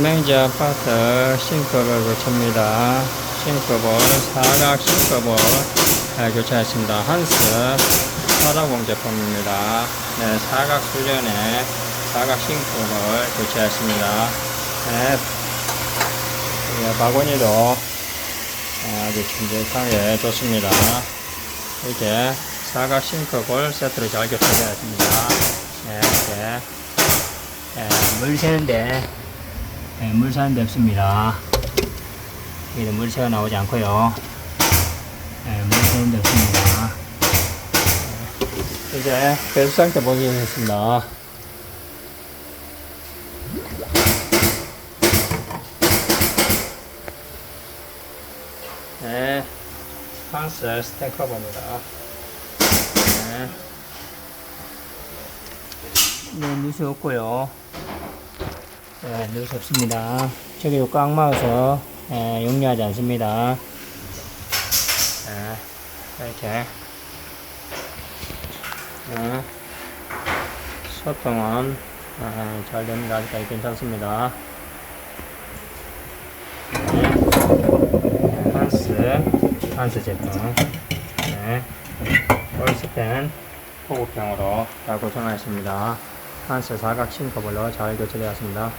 맹지 아파트 싱크볼 교체입니다. 싱크볼, 사각 싱크볼 네, 교체했습니다. 한스 사다공 제품입니다. 네, 사각 수전에 사각 싱크볼 교체했습니다. 네, 네, 바구니도 아주 큼직하게 좋습니다. 이렇게 사각 싱크볼 세트로 잘 교체되었습니다. 네, 이렇게 네, 물 새는데 네, 물 새는 데 없습니다. 여기도 물 새가 나오지 않고요. 네, 물 새는 데 없습니다. 네, 이제 배수 상태 보겠습니다. 네, 한스 스테커버입니다. 네. 네, 누수 없고요. 네, 누수 없습니다. 저기도 꽉 막아서 네, 용리하지 않습니다. 네, 이렇게 네, 소통은 네, 잘 됩니다. 아직까지 괜찮습니다. 네, 한스 한스 제품 네, 올스펜 포구평으로 잘 고정하였습니다. 한스 사각 싱커블로 잘 교체되었습니다.